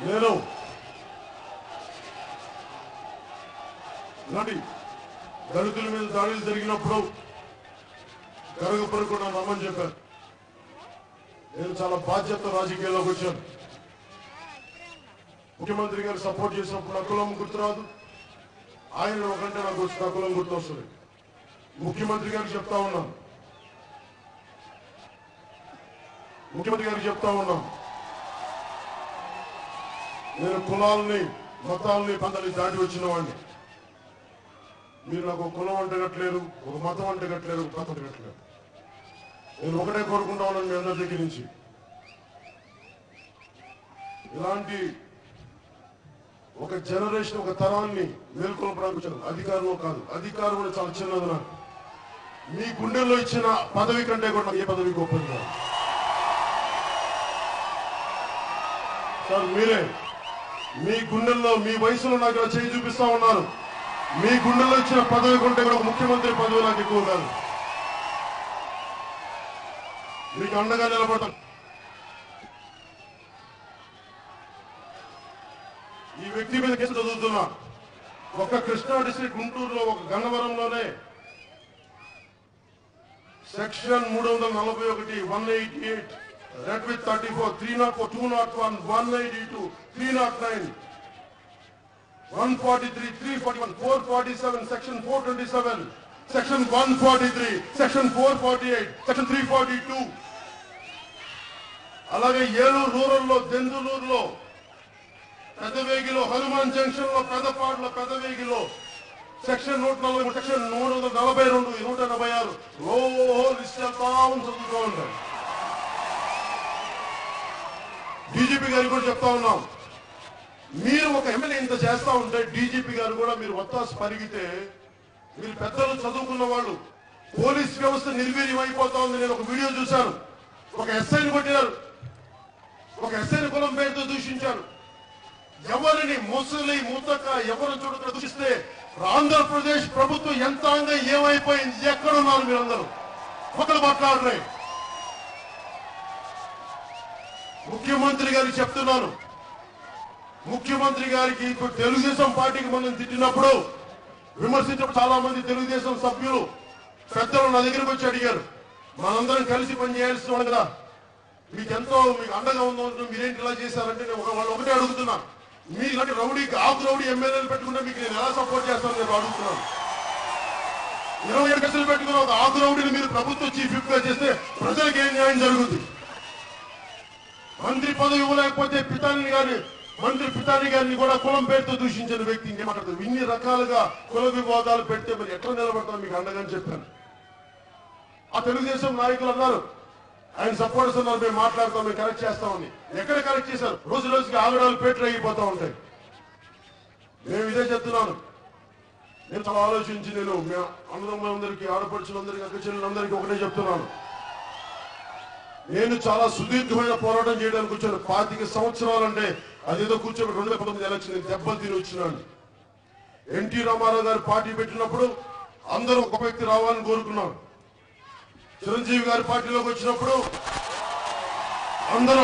Little. రండి. దళితుల మీద దాడులు జరిగినప్పుడు కరగపరకు రమ్మని చెప్పారు. నేను చాలా బాధ్యత రాజకీయాల్లోకి వచ్చాను. ముఖ్యమంత్రి గారు సపోర్ట్ చేసినప్పుడు నా కులం గుర్తురాదు. ఆయన ఒకంటే నాకు వచ్చి నా కులం గుర్తు వస్తుంది ముఖ్యమంత్రి గారికి చెప్తా ఉన్నాం ముఖ్యమంత్రి గారికి చెప్తా ఉన్నాం నేను కులాలని మతాలని పందాలని దాటి వచ్చిన వాడిని. మీరు నాకు కులం అంటగట్లేరు ఒక మతం అంటగట్లేరు ఒక కథ అంటగట్లేరు నేను ఒకటే కోరుకుంటా ఉన్నాను మీ అందరి దగ్గర నుంచి. ఇలాంటి ఒక జనరేషన్ ఒక తరాన్ని మేల్కొల్పడానికి వచ్చాను అధికారంలో కాదు. అధికారం కూడా చాలా చిన్నది నాకు. మీ గుండెల్లో ఇచ్చిన పదవి కంటే కూడా ఏ పదవి గొప్పది కాదు. సార్ మీరే. మీ గుండెల్లో మీ వయసులో నాకు ఇలా చేయి చూపిస్తా ఉన్నారు. మీ గుండెల్లో ఇచ్చిన పదవి కొంటే కూడా ముఖ్యమంత్రి పదవి నాకు ఎక్కువ కాదు. మీకు అండగా నిలబడతాను. ఈ వ్యక్తి మీద కేసు చదువుతున్నా. ఒక కృష్ణా డిస్టిక్ గుంటూరులో ఒక గన్నవరంలోనే సెక్షన్ మూడు వందల నలభై ఒకటి one eighty eight read with thirty four three nought four two nought one one eighty two three nought nine one forty three three forty one four forty seven section four twenty seven section one forty three section four forty eight section three forty two అలాగే ఏలూరు రూరల్లో దెందులూరులో పెదవేగిలో హనుమాన్ జంక్షన్లో పెదపాడులో పెదవేగిలో section నూట నలభై section నూట నలభై రెండు నూట ఎనభై ఆరు. ఓహో లిస్ట్ వెళ్తా డీజీపీ గారికి కూడా చెప్తా ఉన్నాం. మీరు ఒక ఎమ్మెల్యే ఇంత చేస్తా ఉంటే డీజీపీ గారు కూడా మీరు ఒత్తాసు పరిగితే మీరు పెద్దలు చదువుకున్న వాళ్ళు పోలీస్ వ్యవస్థ నిర్వీర్యం అయిపోతా ఉంది. నేను ఒక వీడియో చూశాను. ఒక ఎస్ఐని కొట్టినారు. ఒక ఎస్ఐని కులం పేరుతో దూషించారు. ఎవరిని ముసలి ముతక ఎవరు చూడక దూషిస్తే ఆంధ్రప్రదేశ్ ప్రభుత్వం యంత్రాంగం ఏమైపోయింది? ఎక్కడున్నారు మీరందరూ? ఒకరు మాట్లాడలేదు ముఖ్యమంత్రి గారికి చెప్తున్నాను ముఖ్యమంత్రి గారికి ఇప్పుడు తెలుగుదేశం పార్టీకి మనం తిట్టినప్పుడు విమర్శించడం చాలా మంది తెలుగుదేశం సభ్యులు పెద్దలు నా దగ్గరకు వచ్చి అడిగారు. మనందరం కలిసి పనిచేయాల్సి ఉంది కదా. మీకు ఎంతో మీకు అండగా ఉందో మీరేంటి ఇలా చేశారంటే నేను వాళ్ళు ఒకటే అడుగుతున్నా. మీ ఇలాంటి రౌడీ ఆకు రౌడీ ఎమ్మెల్యేలు పెట్టుకుంటే మీకు నేను ఎలా సపోర్ట్ చేస్తాను నేను అడుగుతున్నాను. ఇరవై ఏడు గంటలు పెట్టుకున్న ఒక ఆకు రౌడీని మీరు ప్రభుత్వ చీఫ్గా చేస్తే ప్రజలకు ఏం న్యాయం జరుగుతుంది మంత్రి పదవి ఇవ్వలేకపోతే పితాని గారిని మంత్రి పితాని గారిని కూడా కులం పేరుతో దూషించిన వ్యక్తి ఏమంటారు ఇన్ని రకాలుగా కుల వివాదాలు పెడితే మరి ఎట్లా నిలబడతాం మీకు అండగా చెప్పాను. ఆ తెలుగుదేశం నాయకులు అన్నారు ఆయన సపోర్టర్స్ ఉన్నారు మేము మాట్లాడతాం మేము కరెక్ట్ చేస్తామని ఎక్కడ కరెక్ట్ చేశారు? రోజు రోజుకి ఆగడాలు పేట్లు అయిపోతా ఉంటాయి. మేము ఇదే చెప్తున్నాను. నేను చాలా ఆలోచించి నేను మేము అందరికీ ఆడపడుచులందరికీ అక్కచెల్లందరికీ ఒకటే చెప్తున్నాను. నేను చాలా సుదీర్ఘమైన పోరాటం చేయడానికి వచ్చాను. పాతిక సంవత్సరాలు అంటే అదేదో కూర్చొని రెండు వేల పంతొమ్మిది ఎలక్షన్ దెబ్బలు తిని వచ్చినాను. ఎన్టీ రామారావు గారు పార్టీ పెట్టినప్పుడు అందరూ ఒక వ్యక్తి రావాలని కోరుకున్నాను చిరంజీవి గారి పార్టీలోకి వచ్చినప్పుడు అందరూ